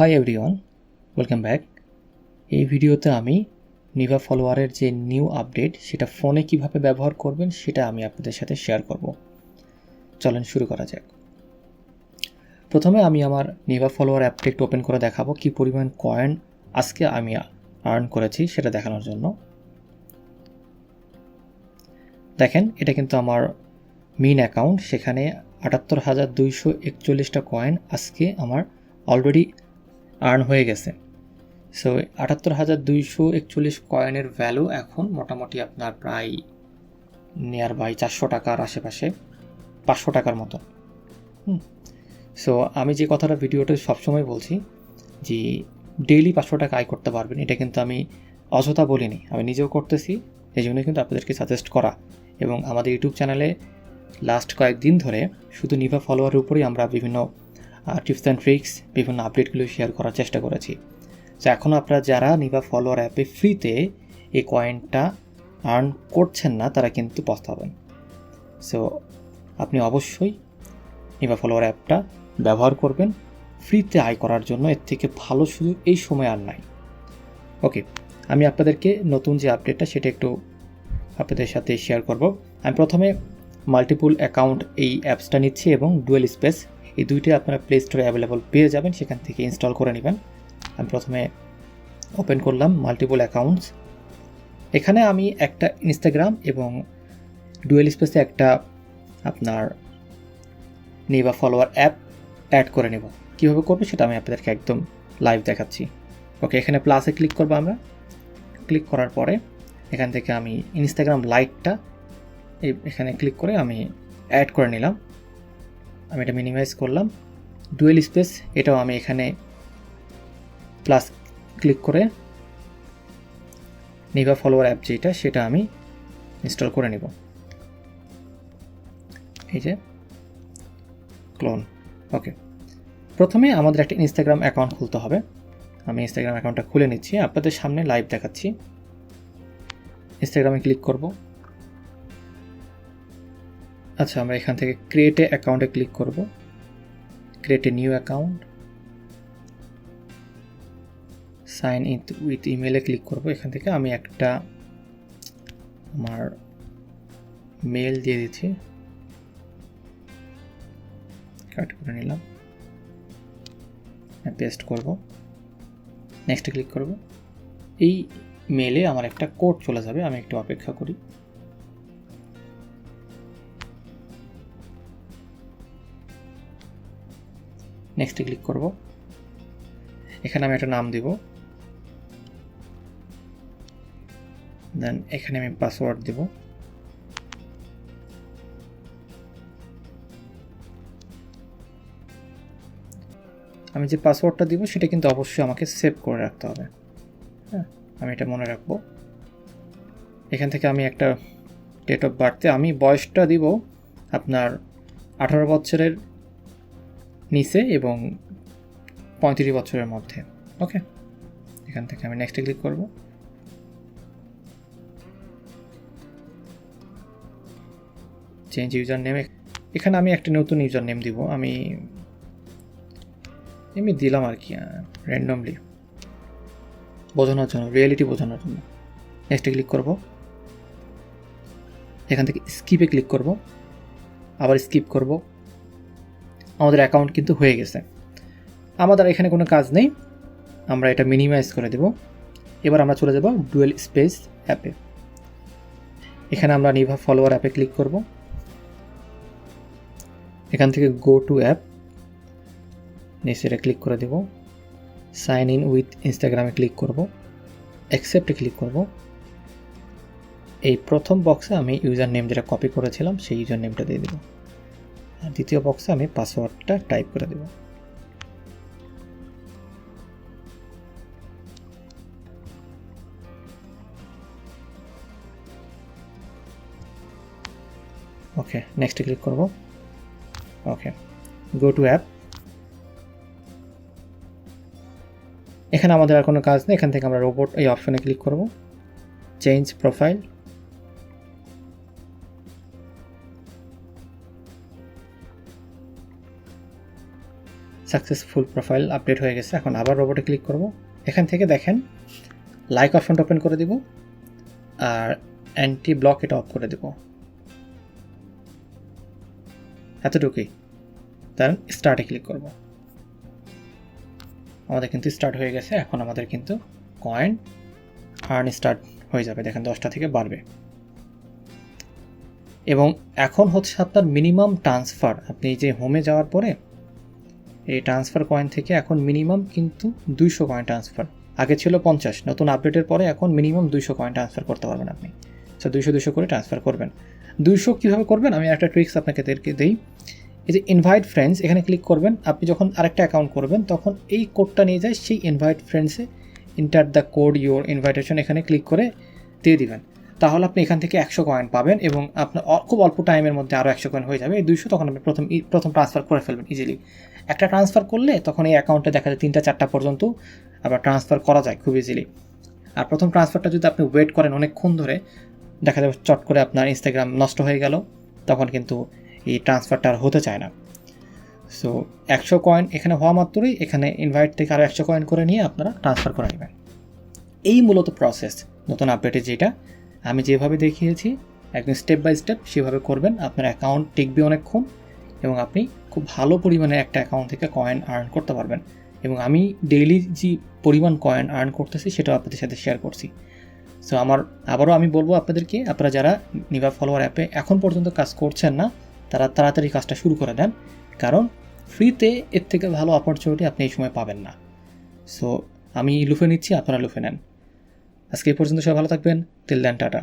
Hi everyone welcome back এই ভিডিওতে আমি নিভা ফলোয়ারের যে নিউ আপডেট সেটা ফোনে কীভাবে ব্যবহার করবেন, সেটা আমি আপনাদের সাথে শেয়ার করব। চলেন শুরু করা যাক। প্রথমে আমি আমার নিভা ফলোয়ার অ্যাপটা একটু ওপেন করে দেখাবো, কি পরিমাণ কয়েন আজকে আমি আর্ন করেছি সেটা দেখানোর জন্য। দেখেন, এটা কিন্তু আমার মেইন অ্যাকাউন্ট সেখানে আটাত্তর হাজার দুইশো একচল্লিশটা কয়েন আজকে আমার অলরেডি আর্ন হয়ে গেছে। সো আটাত্তর হাজার দুইশো একচল্লিশ কয়েনের ভ্যালু এখন মোটামুটি আপনার প্রায় নিয়ার বাই চারশো টাকার আশেপাশে, পাঁচশো টাকার মতো। সো আমি যে কথাটা ভিডিওতে সবসময় বলছি যে ডেইলি পাঁচশো টাকা আয় করতে পারবেন, এটা কিন্তু আমি অযথা বলিনি। আমি নিজেও করতেছি, এই জন্যই কিন্তু আপনাদেরকে সাজেস্ট করা। এবং আমাদের ইউটিউব চ্যানেলে লাস্ট কয়েকদিন ধরে শুধু নিভা ফলোয়ারের উপরেই আমরা বিভিন্ন টিপস অ্যান্ড ট্রিক্স বিভিন্ন আপডেটগুলো শেয়ার করার চেষ্টা করেছি। তো এখন আপনারা যারা নিভা ফলোয়ার অ্যাপে ফ্রিতে এই কয়েনটা আর্ন করছেন না, তারা কিন্তু পস্তাবেন। সো আপনি অবশ্যই নিভা ফলোয়ার অ্যাপটা ব্যবহার করবেন। ফ্রিতে আয় করার জন্য এর থেকে ভালো সুযোগ এই সময় আর নাই। ওকে আমি আপনাদেরকে নতুন যে আপডেটটা সেটা একটু আপনাদের সাথে শেয়ার করব। আমি প্রথমে মাল্টিপুল অ্যাকাউন্ট এই অ্যাপসটা নিচ্ছি এবং ডুয়েল স্পেস এই দুইটি আপনারা প্লে স্টোরে অ্যাভেলেবল পেয়ে যাবেন, সেখান থেকে ইনস্টল করে নেবেন। আমি প্রথমে ওপেন করলাম মাল্টিপল অ্যাকাউন্টস এখানে আমি একটা ইনস্টাগ্রাম এবং ডুয়েল স্পেসে একটা আপনার নিবা ফলোয়ার অ্যাপ অ্যাড করে নেব। কীভাবে করব সেটা আমি আপনাদেরকে একদম লাইভ দেখাচ্ছি। ওকে এখানে প্লাসে ক্লিক করব আমরা। ক্লিক করার পরে এখান থেকে আমি ইনস্টাগ্রাম লাইটটা এখানে ক্লিক করে আমি অ্যাড করে নিলাম। আমি এটা মিনিমাইজ করলাম। ডুয়েল স্পেস এটাও আমি এখানে প্লাস ক্লিক করে নিভা ফলোয়ার অ্যাপ যেটা, সেটা আমি ইনস্টল করে নেব। এই যে ক্লোন ওকে প্রথমে আমাদের একটা ইনস্টাগ্রাম অ্যাকাউন্ট খুলতে হবে। আমি ইনস্টাগ্রাম অ্যাকাউন্টটা খুলে নিচ্ছি। আপনাদের সামনে লাইভ দেখাচ্ছি। ইনস্টাগ্রামে ক্লিক করব। আচ্ছা আমরা এখান থেকে ক্রিয়েটে অ্যাকাউন্টে ক্লিক করব। ক্রিয়েটে new account sign in with ইমেলে ক্লিক করব। এখান থেকে আমি একটা আমার মেল দিয়ে দিচ্ছি। কাট করে নিলাম। পেস্ট করব। নেক্সটে ক্লিক করব। এই মেলে আমার একটা কোড চলে যাবে। আমি একটু অপেক্ষা করি। নেক্সটে ক্লিক করব। এখানে আমি একটা নাম দিব। দেন এখানে আমি পাসওয়ার্ড দেব। আমি যে পাসওয়ার্ডটা দিব, সেটা কিন্তু অবশ্যই আমাকে সেভ করে রাখতে হবে। হ্যাঁ আমি এটা মনে রাখব। এখান থেকে আমি একটা ডেট অফ বার্থে আমি বয়সটা দিব আপনার আঠারো বছরের নিচে এবং পঁয়ত্রিশ বছরের মধ্যে। ওকে? এখান থেকে আমি নেক্সটে ক্লিক করব। চেঞ্জ ইউজার নেমে এখানে আমি একটা নতুন ইউজার নেম দিব। আমি এমনি দিলাম আর কি র্যান্ডমলি বোঝানোর জন্য রিয়েলিটি বোঝানোর জন্য। নেক্সটে ক্লিক করব। এখান থেকে স্কিপে ক্লিক করব। আবার স্কিপ করব। আমাদের অ্যাকাউন্ট কিন্তু হয়ে গেছে। আমাদের এখানে কোনো কাজ নেই। আমরা এটা মিনিমাইজ করে দেব। এবার আমরা চলে যাব ডুয়েল স্পেস অ্যাপে এখানে আমরা নিভা ফলোয়ার অ্যাপে ক্লিক করব। এখান থেকে গো টু অ্যাপ নিচে এটা ক্লিক করে দেব। সাইন ইন উইথ ইনস্টাগ্রামে ক্লিক করব। অ্যাকসেপ্টে ক্লিক করব। এই প্রথম বক্সে আমি ইউজার নেম যেটা কপি করেছিলাম, সেই ইউজার নেমটা দিয়ে দেবো। দ্বিতীয় বক্সে আমি পাসওয়ার্ডটা টাইপ করে দেব। ওকে নেক্সটে ক্লিক করব। ওকে গো টু অ্যাপ এখানে আমাদের আর কোনো কাজ নেই, এখান থেকে আমরা রোবট এই অপশনে ক্লিক করব। Change profile successful profile update হয়ে গেছে। এখন আবার রোবটে ক্লিক করব। এখান থেকে দেখেন লাইক অপশনটা ওপেন করে দিব আর অ্যান্টি ব্লক এটা অফ করে দেব। এতটুকুই। দেন স্টার্টে ক্লিক করব। আমাদের কিন্তু স্টার্ট হয়ে গেছে। এখন আমাদের কিন্তু কয়েন আর্ন স্টার্ট হয়ে যাবে। দেখেন, দশটা থেকে বাড়বে। এবং এখন হচ্ছে আপনার মিনিমাম ট্রান্সফার আপনি যে হোমে যাওয়ার পরে এই ট্রান্সফার কয়েন থেকে এখন মিনিমাম কিন্তু দুইশো কয়েন ট্রান্সফার আগে ছিল পঞ্চাশ, নতুন আপডেটের পরে এখন মিনিমাম দুইশো কয়েন ট্রান্সফার করতে পারবেন আপনি। সো দুইশো দুইশো করে ট্রান্সফার করবেন। দুইশো কীভাবে করবেন? আমি একটা ট্রিক্স আপনাকে দিই। এই যে ইনভাইট ফ্রেন্ডস এখানে ক্লিক করবেন। আপনি যখন আরেকটা অ্যাকাউন্ট করবেন, তখন এই কোডটা নিয়ে যায়, সেই invite ফ্রেন্ডসে enter the code your invitation এখানে ক্লিক করে দিয়ে দিবেন। তাহলে আপনি এখান থেকে একশো কয়েন পাবেন এবং আপনার খুব অল্প টাইমের মধ্যে আরও একশো কয়েন হয়ে যাবে। এই দুইশো তখন আপনি প্রথম প্রথম ট্রান্সফার করে ফেলবেন ইজিলি একটা ট্রান্সফার করলে তখন এই অ্যাকাউন্টে দেখা যায় তিনটা, চারটা পর্যন্ত আবার ট্রান্সফার করা যায় খুব ইজিলি আর প্রথম ট্রান্সফারটা যদি আপনি ওয়েট করেন অনেকক্ষণ ধরে, দেখা যাবে চট করে আপনার ইনস্টাগ্রাম নষ্ট হয়ে গেল, তখন কিন্তু এই ট্রান্সফারটা আর হতে চায় না। সো একশো কয়েন এখানে হওয়া মাত্রই এখানে ইনভাইট থেকে আরও একশো কয়েন করে নিয়ে আপনারা ট্রান্সফার করে নেবেন। এই মূলত প্রসেস নতুন আপডেটে যেটা। আমি যেভাবে দেখিয়েছি একদম স্টেপ বাই স্টেপ সেভাবে করবেন। আপনার অ্যাকাউন্ট টিকবে অনেকক্ষণ এবং আপনি খুব ভালো পরিমাণে একটা অ্যাকাউন্ট থেকে কয়েন আর্ন করতে পারবেন। এবং আমি ডেইলি যে পরিমাণ কয়েন আর্ন করতেছি, সেটাও আপনাদের সাথে শেয়ার করছি। সো আমার, আবারও আমি বলব আপনাদেরকে, আপনারা যারা নিভা ফলোয়ার অ্যাপে এখন পর্যন্ত কাজ করছেন না, তারা তাড়াতাড়ি কাজটা শুরু করে দেন। কারণ ফ্রিতে এর থেকে ভালো অপরচুনিটি আপনি এই সময় পাবেন না। সো আমি লুফে নিচ্ছি, আপনারা লুফে নেন। আজকে এই পর্যন্ত সবাই ভালো থাকবেন। Till then tata.